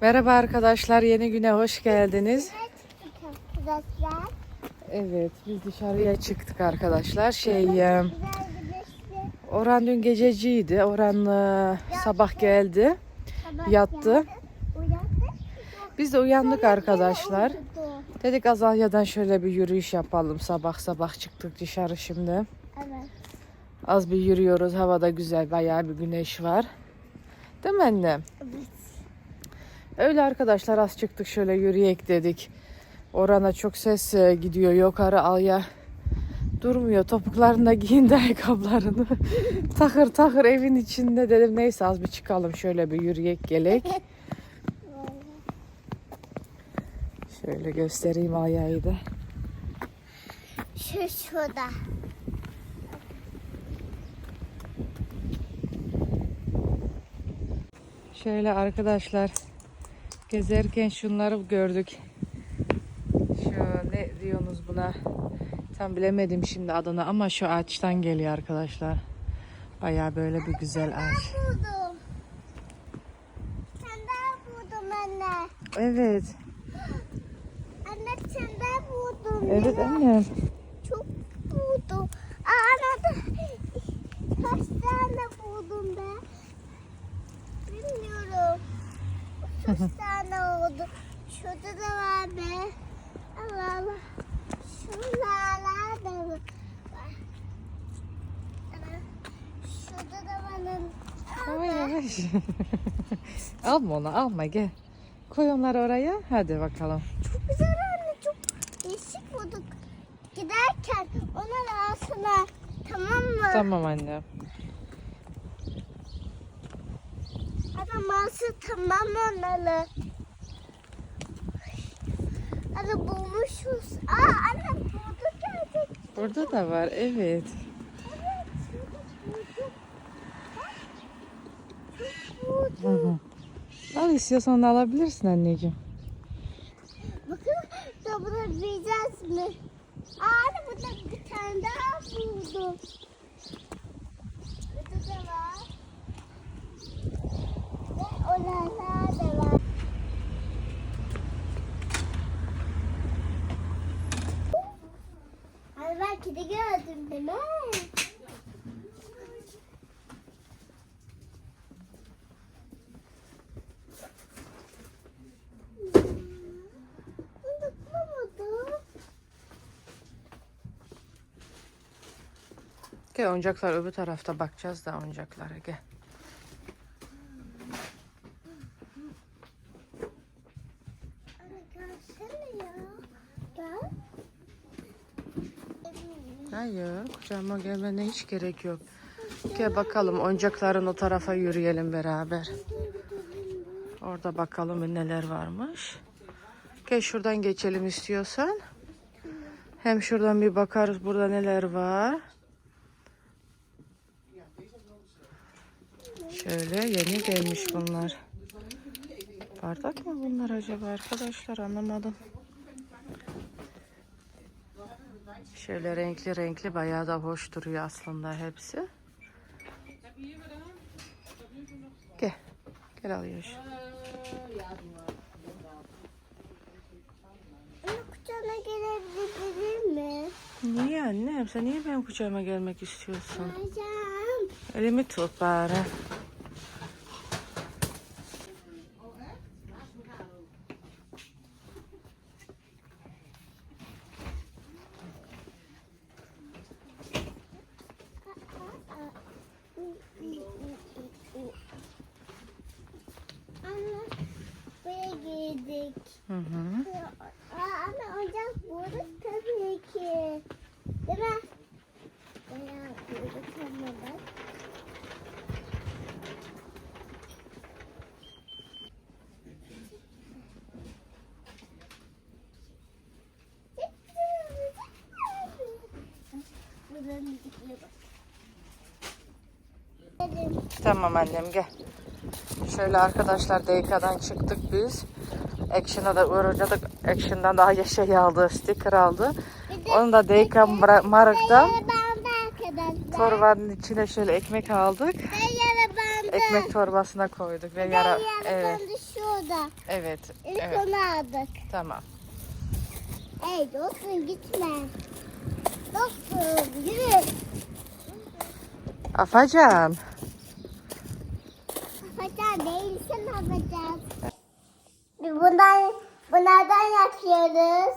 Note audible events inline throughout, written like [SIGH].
Merhaba arkadaşlar, yeni güne hoş geldiniz. Arkadaşlar. Evet, biz dışarıya çıktık arkadaşlar. Şey, e, Orhan dün gececiydi. Orhan e, sabah geldi, yattı. Biz de uyandık arkadaşlar. Dedik Azalya'dan şöyle bir yürüyüş yapalım. Sabah sabah çıktık dışarı şimdi. Evet. Az bir yürüyoruz. Havada güzel, bayağı bir güneş var. Değil mi anne? Evet. Öyle arkadaşlar az çıktık şöyle yürüyek dedik. Orana çok ses e, gidiyor yukarı alya. Durmuyor topuklarında giyindi [LAUGHS] ayakkabılarını. takır takır evin içinde dedim neyse az bir çıkalım şöyle bir yürüyek gelek. Şöyle göstereyim Alya'yı da. Şu şurada. Şöyle arkadaşlar gezerken şunları gördük. Şu ne diyorsunuz buna? Tam bilemedim şimdi adını ama şu ağaçtan geliyor arkadaşlar. Baya böyle bir güzel ağaç. Daha buldum anne. Evet. Anne sen daha buldum. Evet annem. Çok buldum. Aa, Anne kaç tane buldum be? Bilmiyorum. Kaç [LAUGHS] tane oldu? Şurada da var be. Allah Allah. Şuralarda da var. Şurada da var. Ama yavaş. [LAUGHS] alma onu alma gel. Koy onları oraya. Hadi bakalım. Çok güzel anne. Çok değişik bulduk. Giderken onlar alsınlar. Tamam mı? Tamam anne. Araması tamam onları. Anne bulmuşuz. Aa anne bulduk gerçek. Burada da var evet. Hı hı. Al istiyorsan da alabilirsin anneciğim. Bakın da bulabileceğiz mi? Aa anne burada bir tane daha buldum. Burada da var. Ben kedi gördüm değil mi? Gel oyuncaklar öbür tarafta bakacağız da oyuncaklara gel. Anne gelsene ya. Gel. Hayır kucağıma gelmene hiç gerek yok. Gel bakalım oyuncakların o tarafa yürüyelim beraber. Orada bakalım neler varmış. Gel şuradan geçelim istiyorsan. Hem şuradan bir bakarız burada neler var. Şöyle yeni gelmiş bunlar. Bardak mı bunlar acaba arkadaşlar anlamadım. Şöyle renkli renkli bayağı da hoş duruyor aslında hepsi. Gel. Gel alıyoruz. Kucağına gelebilir mi? Niye annem? Sen niye benim kucağıma gelmek istiyorsun? Ayağım. Elimi tut bari. Anne buraya girdik. Hı hı. Aa, anne ocak burada tabii ki. Değil mi? Bayağı burada kalmadan. Tamam annem gel. Şöyle arkadaşlar DK'dan çıktık biz. Action'a da uğradık. Action'dan daha şey aldı, sticker aldı. Onu da DK Marık'tan torbanın içine şöyle ekmek aldık. Ekmek torbasına koyduk ve yara evet. Evet. İlk Evet. onu aldık. Tamam. Ey dostum gitme. Dostum yürü. Afacan. Hatta değilsin. Biz bundan, bunlardan yapıyoruz.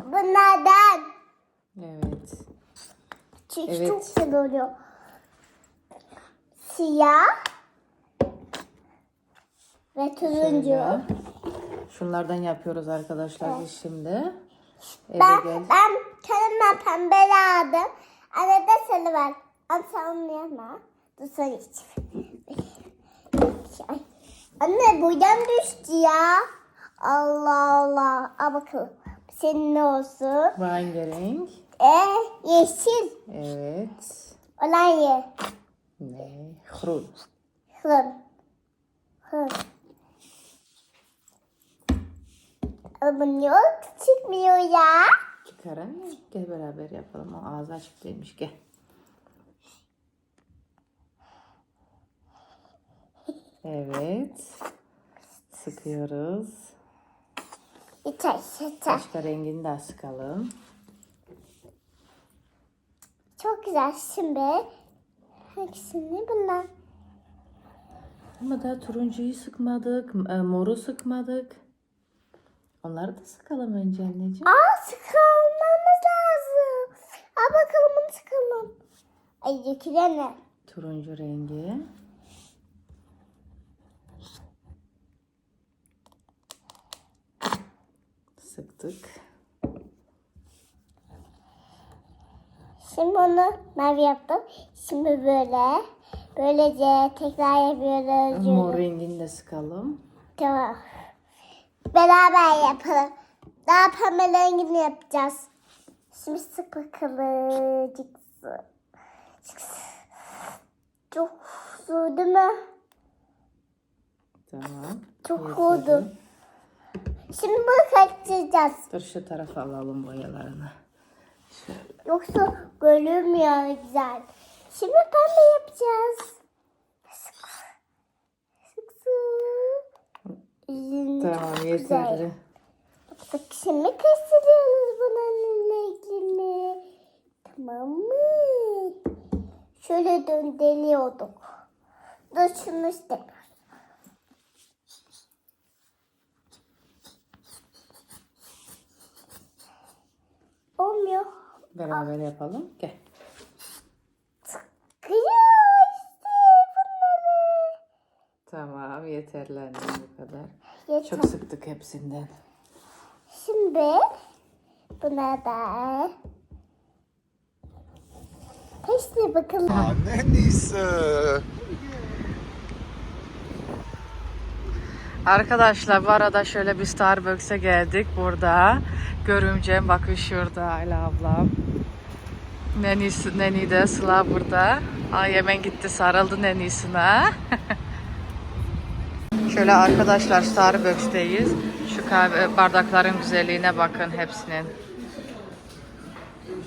Bunlardan. Evet. Çünkü Evet. çok güzel oluyor. Siyah ve turuncu. Şöyle. Şunlardan yapıyoruz arkadaşlar biz şimdi. Eve Ben, gel. ben kendime pembe aldım. De sarı var. Ama yapma. Dur sen iç. Ay. Anne buradan düştü ya. Allah Allah. Al bakalım. Senin ne olsun? Rengarenk. E yeşil. Evet. Olan ye. Ne? Hrun. Hırım. Hırım. Ama bu niye çıkmıyor ya? Çıkaran gel beraber yapalım. O ağzı açık değilmiş gel. Evet. Sıkıyoruz. Yeter yeter. Başka rengini de sıkalım. Çok güzel şimdi. Hangisini bunlar? Ama daha turuncuyu sıkmadık. e, Moru sıkmadık. Onları da sıkalım önce anneciğim. Aa sıkılmamız lazım. Al bakalım bunu sıkalım. Ay dökülen ne? Turuncu rengi. Sıktık. Şimdi onu mavi yaptım. Şimdi böyle. Böylece tekrar yapıyoruz. Mor rengini de sıkalım. Tamam. Beraber yapalım. Daha pembe rengini yapacağız. Şimdi sık bakalım. Çok zor değil mi? Tamam. Çok Yeterli. oldu. Şimdi bunu kaçıracağız. Dur şu tarafa alalım boyalarını. Şöyle. Yoksa görünmüyor güzel. Şimdi pembe yapacağız. Sık sık. Tamam çok yeterli. güzel. Bak şimdi kestiriyoruz bunun ilgili. Tamam mı? Şöyle döndeliyorduk. Şunu istemiyoruz. Olmuyor. Beraber yapalım. Gel. Tamam yeterli annem bu kadar. Yeter. Çok sıktık hepsinden. Şimdi buna da Teşte bakalım. Annenisi. Arkadaşlar bu arada şöyle bir Starbucks'a geldik burada. Görümcem bakın şurada Ayla ablam. Nenisi, neni de Sıla burada. Ay hemen gitti sarıldı nenisine. [LAUGHS] şöyle arkadaşlar Starbucks'teyiz. Şu kahve bardakların güzelliğine bakın hepsinin.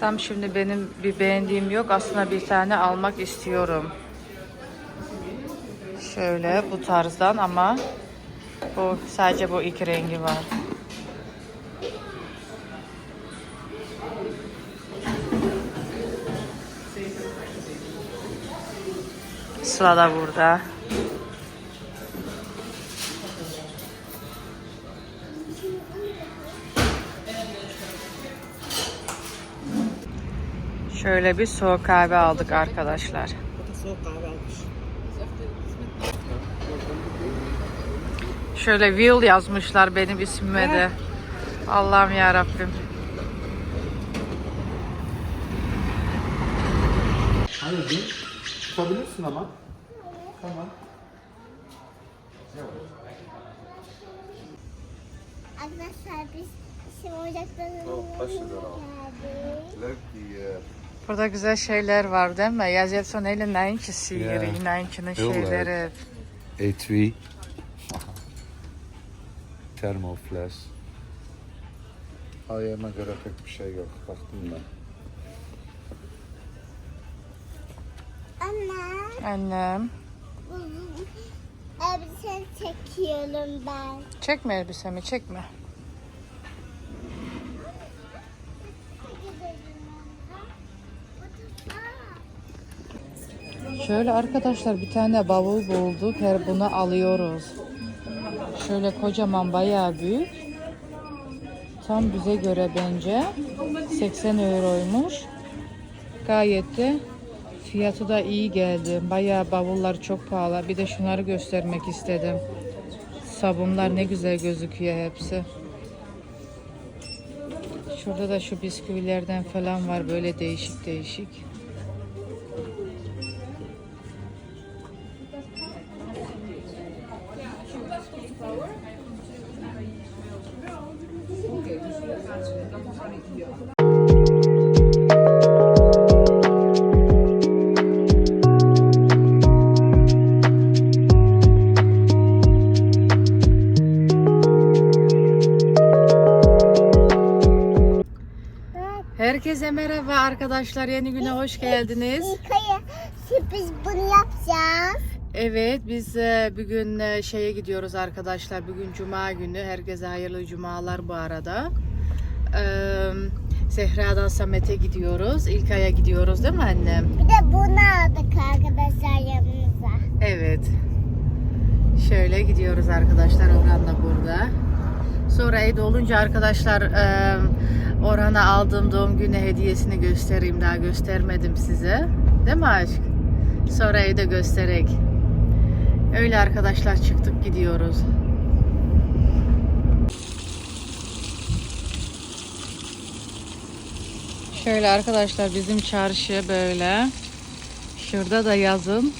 Tam şimdi benim bir beğendiğim yok. Aslında bir tane almak istiyorum. Şöyle bu tarzdan ama bu sadece bu iki rengi var. Sıla da burada. Şöyle bir soğuk kahve aldık arkadaşlar. Şöyle Will yazmışlar benim ismime de. Allah'ım ya Rabbim. Anneciğim tutabilirsin ama. Tamam. Arkadaşlar biz şimdi oyuncaklarımızı Çok başarılı. geldik. Burada güzel şeyler var değil mi? Yazıp sonra ile Nainki sihiri, Yeah. Heel şeyleri. Etui. Termoflash. Ayağıma göre pek bir şey yok. Baktım ben. Anne, Annem. bu elbisenin çekiyorum ben. Çekme elbisemi çekme. Şöyle arkadaşlar bir tane bavul bulduk. Her bunu alıyoruz. Şöyle kocaman bayağı büyük. Tam bize göre bence. 80 euroymuş. Gayet de fiyatı da iyi geldi. Bayağı bavullar çok pahalı. Bir de şunları göstermek istedim. Sabunlar ne güzel gözüküyor hepsi. Şurada da şu bisküvilerden falan var böyle değişik değişik. Herkese merhaba arkadaşlar. Yeni güne hoş geldiniz. İlkay'a sürpriz bunu yapacağız. Evet biz e, bugün e, şeye gidiyoruz arkadaşlar. Bugün cuma günü. Herkese hayırlı cumalar bu arada. Ee, Zehra'dan Samet'e gidiyoruz. İlkay'a gidiyoruz değil mi annem? Bir de bunu aldık arkadaşlar yanımıza. Evet. Şöyle gidiyoruz arkadaşlar. Orhan da burada. Sonra Eid olunca arkadaşlar e, Orhan'a aldığım doğum günü hediyesini göstereyim. Daha göstermedim size. Değil mi aşk? Sonra Eid'e göstererek. Öyle arkadaşlar çıktık gidiyoruz. Şöyle arkadaşlar bizim çarşı böyle. Şurada da yazın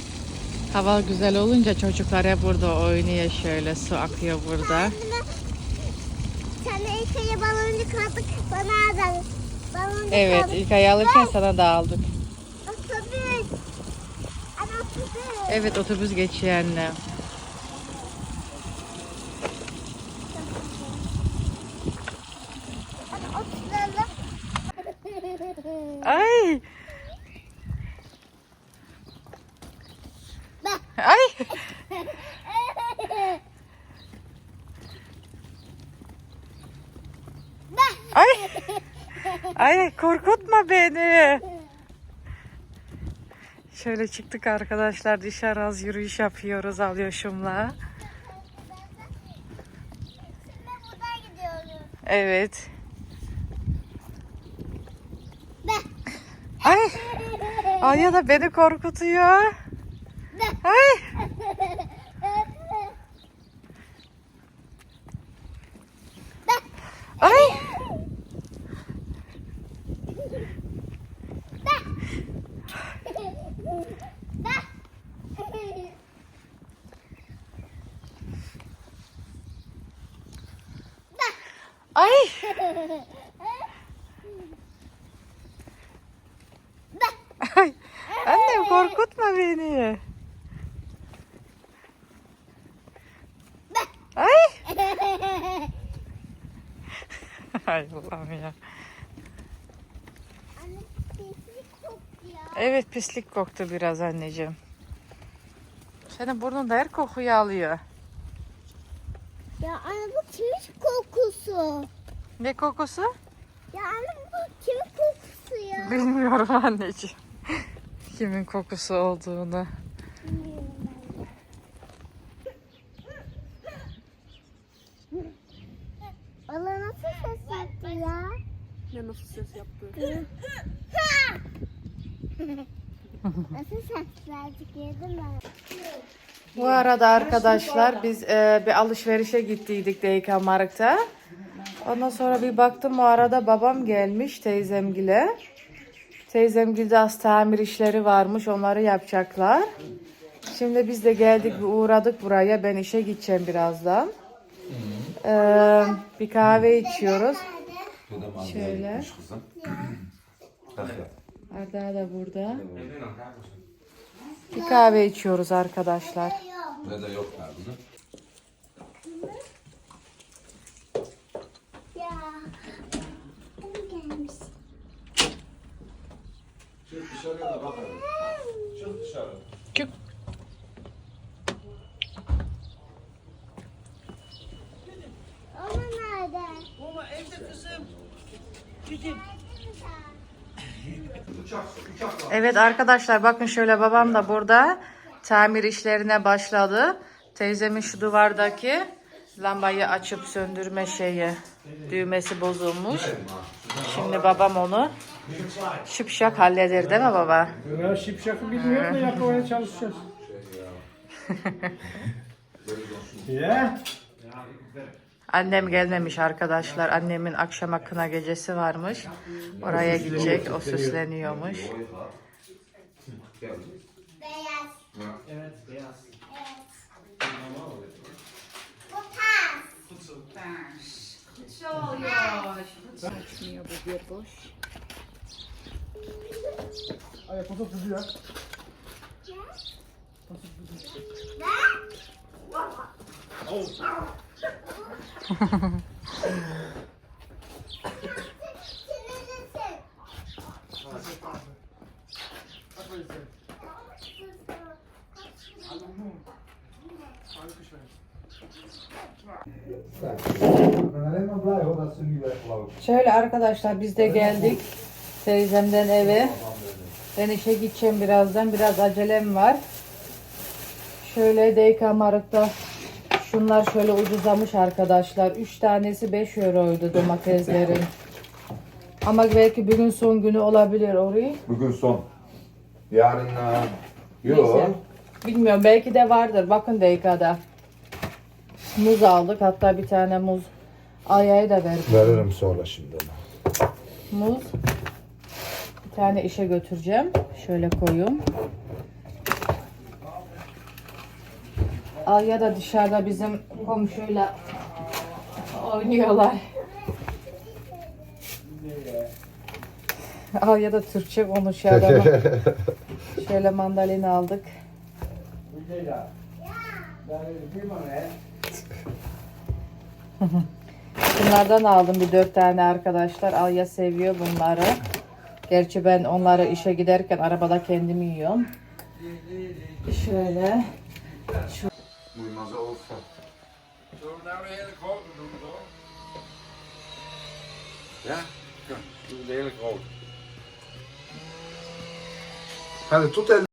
Hava güzel olunca çocuklar hep burada oynuyor şöyle su akıyor burada. İlkay'a baloncuk aldık. Bana da baloncuk Evet aldık. ilk ayı alırken sana da aldık. Otobüs. Ana otobüs. Evet otobüs geçiyor anne. Ana oturalım. Ay Bak. ay Bak. ay ay korkutma beni. Şöyle çıktık arkadaşlar dışarı az yürüyüş yapıyoruz alyoşumla. Evet. Ay Aya da beni korkutuyor. Ay. Ay. Ay. Annem korkutma beni. Ay. Ay Allah'ım ya. Evet pislik koktu biraz anneciğim. Senin burnun da her kokuyu alıyor. Ya anne bu kimin kokusu? Ne kokusu? Ya anne bu kimin kokusu ya? Bilmiyorum [LAUGHS] anneciğim. Kimin kokusu olduğunu. Bilmiyorum ben. Bana nasıl ses yaptı ya? Ne nasıl ses yaptı? [LAUGHS] nasıl ses verdi gördün mü? Bu arada arkadaşlar biz e, bir alışverişe gittiydik DK Mark'ta. Ondan sonra bir baktım o arada babam gelmiş teyzemgile. Teyzemgilde az tamir işleri varmış onları yapacaklar. Şimdi biz de geldik uğradık buraya. Ben işe gideceğim birazdan. Ee, bir kahve içiyoruz. Şöyle. Arda da burada. Bir kahve içiyoruz arkadaşlar. Ne de yok abi. Çık dışarıya da bakalım. Çık dışarı. Çık. Mama nerede? Mama evde kızım. Gidin. Evet arkadaşlar bakın şöyle babam da burada tamir işlerine başladı. Teyzemin şu duvardaki lambayı açıp söndürme şeyi düğmesi bozulmuş. Şimdi babam onu şıpşak halleder değil mi baba? Ya şipşakı bilmiyorum da yapmaya çalışacağız. [LAUGHS] ya. Annem gelmemiş arkadaşlar. Annemin akşama kına gecesi varmış. Oraya gidecek. O süsleniyormuş. Beyaz. Evet beyaz. Bu Co Dać mi albo wierwość. A ja po co budziłem? Po co budziłem? O! Şöyle arkadaşlar biz de geldik. Teyzemden eve. Ben işe gideceğim birazdan. Biraz acelem var. Şöyle DK Marık'ta şunlar şöyle ucuzlamış arkadaşlar. 3 tanesi 5 euroydu domateslerin. Ama belki bugün son günü olabilir orayı. Bugün son. Yarın e, yok. Bilmiyorum belki de vardır. Bakın DK'da. Muz aldık. Hatta bir tane muz. Aya'ya da verdim. Veririm sonra şimdi. Muz. Bir tane işe götüreceğim. Şöyle koyayım. Alya da dışarıda bizim komşuyla oynuyorlar. Alya da Türkçe konuşuyor adama. [LAUGHS] Şöyle mandalina aldık. [LAUGHS] Bunlardan aldım bir dört tane arkadaşlar. Alya seviyor bunları. Gerçi ben onları işe giderken arabada kendim yiyorum. Şöyle. Olsa. Grote doen, toch? Ja? Doe de hele.